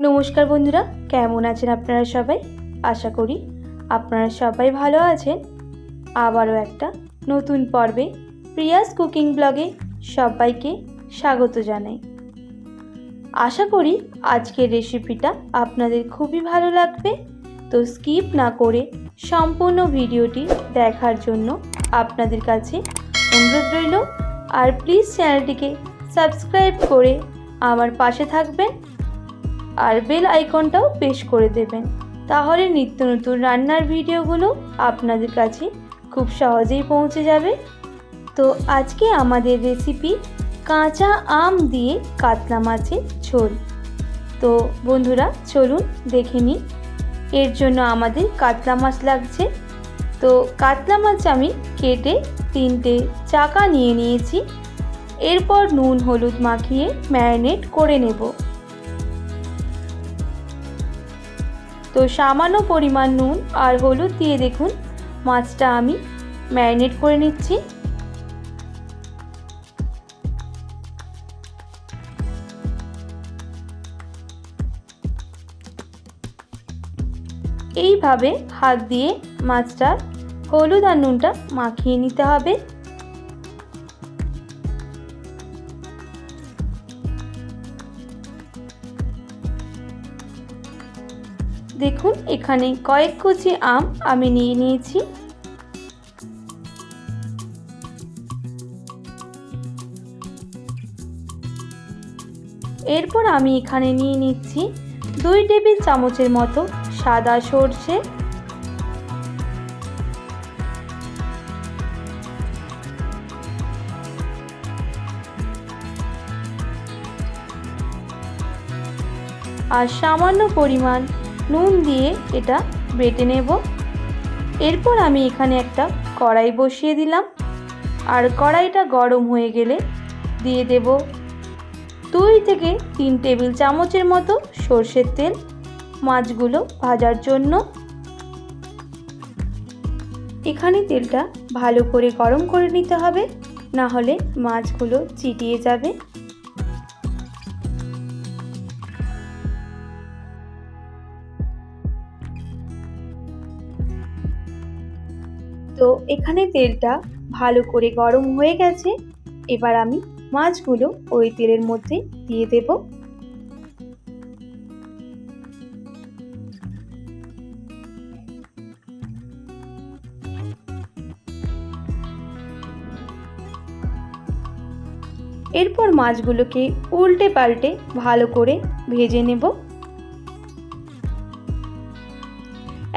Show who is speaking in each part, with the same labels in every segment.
Speaker 1: নমস্কার বন্ধুরা, কেমন আছেন আপনারা সবাই? আশা করি আপনারা সবাই ভালো আছেন। আবারও একটা নতুন পর্বে প্রিয়াস কুকিং ব্লগে সবাইকে স্বাগত জানাই। আশা করি আজকের রেসিপিটা আপনাদের খুবই ভালো লাগবে। তো স্কিপ না করে সম্পূর্ণ ভিডিওটি দেখার জন্য আপনাদের কাছে অনুরোধ রইল। আর প্লিজ চ্যানেলটিকে সাবস্ক্রাইব করে আমার পাশে থাকবেন। আর বেল আইকনটাও প্রেস করে দেবেন। তাহলে নিত্য নতুন রান্নার ভিডিওগুলো আপনাদের কাছে খুব সহজেই পৌঁছে যাবে। তো আজকে আমাদের রেসিপি কাঁচা আম দিয়ে কাতলা মাছের ঝোল। তো বন্ধুরা, চলুন দেখে নিই। এর জন্য আমাদের কাতলা মাছ লাগছে। তো কাতলা মাছ আমি কেটে তিনটে চাকা নিয়ে নিয়েছি। এরপর নুন, হলুদ মাখিয়ে ম্যারিনেট করে নেব। তো সামান্য পরিমাণ নুন আর হলুদ দিয়ে দেখুন। মাছটা আমি ম্যারিনেট করে নিচ্ছি। এইভাবে হাত দিয়ে মাছটা হলুদ আর নুনটা মাখিয়ে নিতে হবে। দেখুন, এখানে কয়েক কুচি আম আমি নিয়ে নিয়েছি। এরপর আমি এখানে নিয়ে নিচ্ছি দুই টেবিল চামচের মতো সাদা সর্ষে। আর সামান্য পরিমাণ নুন দিয়ে এটা বেটে নেব। এরপর আমি এখানে একটা কড়াই বসিয়ে দিলাম। আর কড়াইটা গরম হয়ে গেলে দিয়ে দেব দুই থেকে তিন টেবিল চামচের মতো সর্ষের তেল মাছগুলো ভাজার জন্য। এখানে তেলটা ভালো করে গরম করে নিতে হবে না হলে মাছগুলো চিটিয়ে যাবে। তো এখানে তেলটা ভালো করে গরম হয়ে গেছে। এবার আমি মাছগুলো ওই তেলের মধ্যে দিয়ে দেব। এরপর মাছগুলোকে উল্টে পাল্টে ভালো করে ভেজে নেব।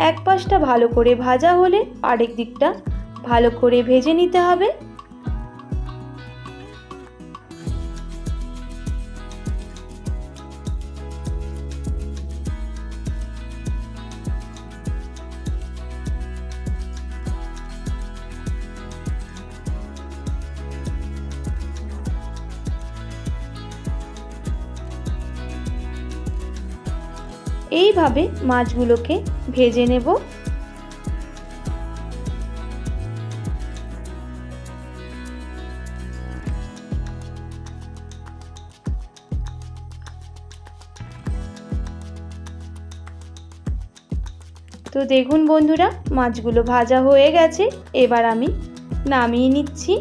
Speaker 1: এক পাশটা ভালো করে ভাজা হলে আরেক দিকটা ভালো করে ভেজে নিতে হবে। এইভাবে মাছগুলোকে ভেজে নেব। তো দেখুন বন্ধুরা, মাছগুলো ভাজা হয়ে গেছে। এবার আমি নামিয়ে নিচ্ছি।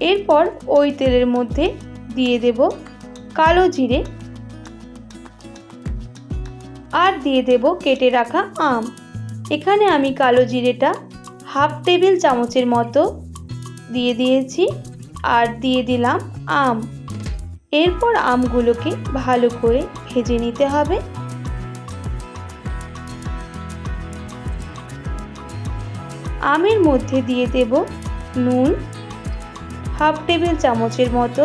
Speaker 1: এরপর ওই তেলের মধ্যে দিয়ে দেব কালো জিরে। আর দিয়ে দেব কেটে রাখা আম। এখানে আমি কালো জিরেটা হাফ টেবিল চামচের মতো দিয়ে দিয়েছি আর দিয়ে দিলাম আম। এরপর আমগুলোকে ভালো করে ভেজে নিতে হবে। আমের মধ্যে দিয়ে দেব নুন হাফ টেবিল চামচের মতো।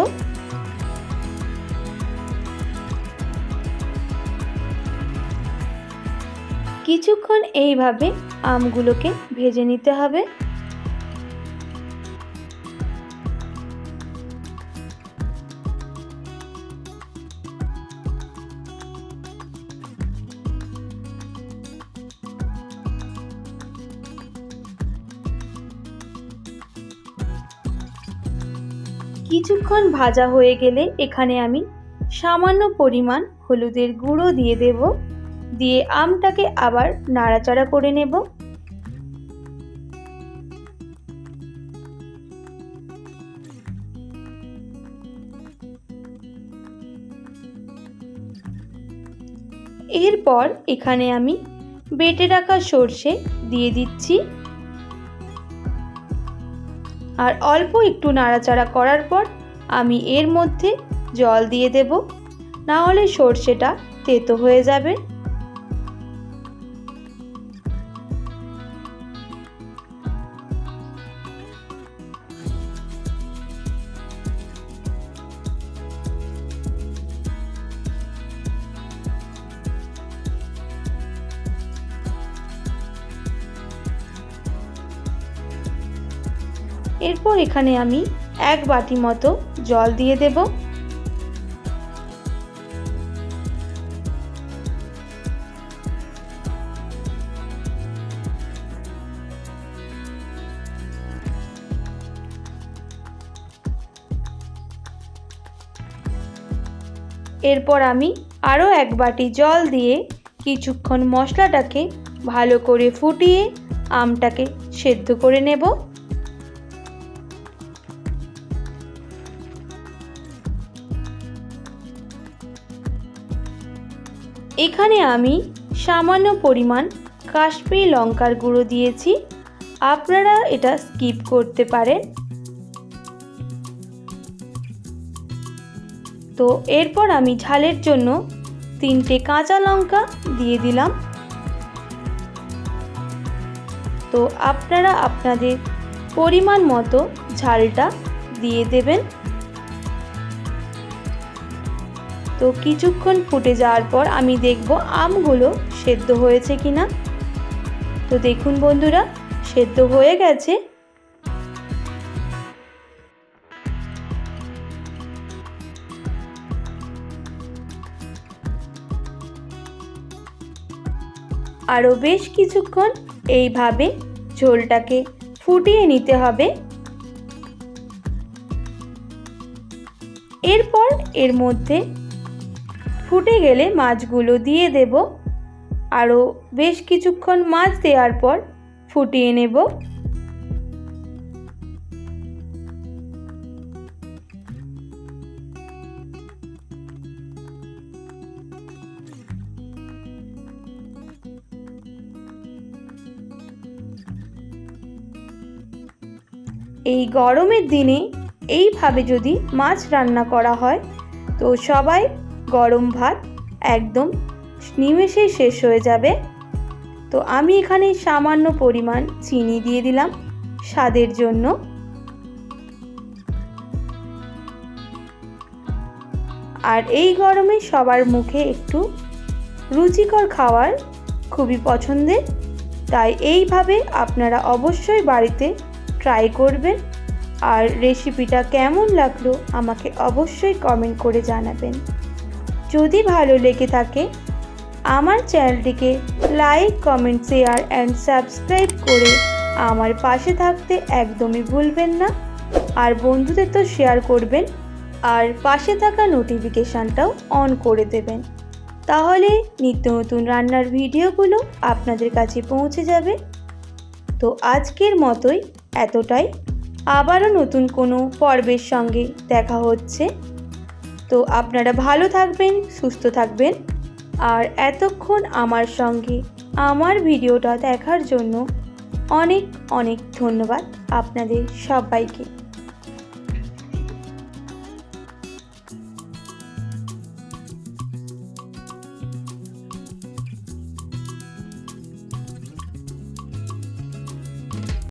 Speaker 1: কিছুক্ষণ এইভাবে আমগুলোকে ভেজে নিতে হবে। কিছুক্ষণ ভাজা হয়ে গেলে এখানে আমি সামান্য পরিমাণ হলুদের গুঁড়ো দিয়ে দেব। দিয়ে আমটাকে আবার নাড়াচাড়া করে নেব। এরপর এখানে আমি বেটে রাখা সর্ষে দিয়ে দিচ্ছি। আর অল্প একটু নাড়াচাড়া করার পর আমি এর মধ্যে জল দিয়ে দেব। না হলে সর্ষেটা তেতো হয়ে যাবে। এরপর এখানে আমি এক বাটি মতো জল দিয়ে দেব। এরপর আমি আরও এক বাটি জল দিয়ে কিছুক্ষণ মশলাটাকে ভালো করে ফুটিয়ে আমটাকে সেদ্ধ করে নেব। এখানে আমি সামান্য পরিমাণ কাশ্মীরি লঙ্কার গুঁড়ো দিয়েছি। আপনারা এটা স্কিপ করতে পারেন। তো এরপর আমি ঝালের জন্য তিনটে কাঁচা লঙ্কা দিয়ে দিলাম। তো আপনারা আপনাদের পরিমাণ মতো ঝালটা দিয়ে দেবেন। তো কিছুক্ষণ ফুটে যাওয়ার পর আমি দেখব আমগুলো সেদ্ধ হয়েছে কি না তো দেখুন বন্ধুরা, সেদ্ধ হয়ে গেছে। আরও বেশ কিছুক্ষণ এইভাবে ঝোলটাকে ফুটিয়ে নিতে হবে। এরপর এর মধ্যে ফুটে গেলে মাছগুলো দিয়ে দেব। আরও বেশ কিছুক্ষণ মাছ দেওয়ার পর ফুটিয়ে নেব। এই গরমের দিনে এইভাবে যদি মাছ রান্না করা হয়, তো সবাই গরম ভাত একদম নিমেষেই শেষ হয়ে যাবে। তো আমি এখানে সামান্য পরিমাণ চিনি দিয়ে দিলাম স্বাদের জন্য। আর এই গরমে সবার মুখে একটু রুচিকর খাওয়ার খুবই পছন্দের, তাই এইভাবে আপনারা অবশ্যই বাড়িতে ট্রাই করবেন। আর রেসিপিটা কেমন লাগল আমাকে অবশ্যই কমেন্ট করে জানাবেন। যদি ভালো লেগে থাকে, আমার চ্যানেলটিকে like, comment, share and subscribe করে আমার পাশে থাকতে একদমই ভুলবেন না। আর বন্ধুদের তো শেয়ার করবেন আর পাশে থাকা নোটিফিকেশানটাও অন করে দেবেন। তাহলে নিত্য নতুন রান্নার ভিডিওগুলো আপনাদের কাছে পৌঁছে যাবে। তো আজকের মতোই এতটাই। আবারও নতুন কোনো পর্বের সঙ্গে দেখা হচ্ছে। তো আপনারা ভালো থাকবেন, সুস্থ থাকবেন। আর এতক্ষণ আমার সঙ্গে আমার ভিডিওটা দেখার জন্য অনেক অনেক ধন্যবাদ আপনাদের সবাইকে।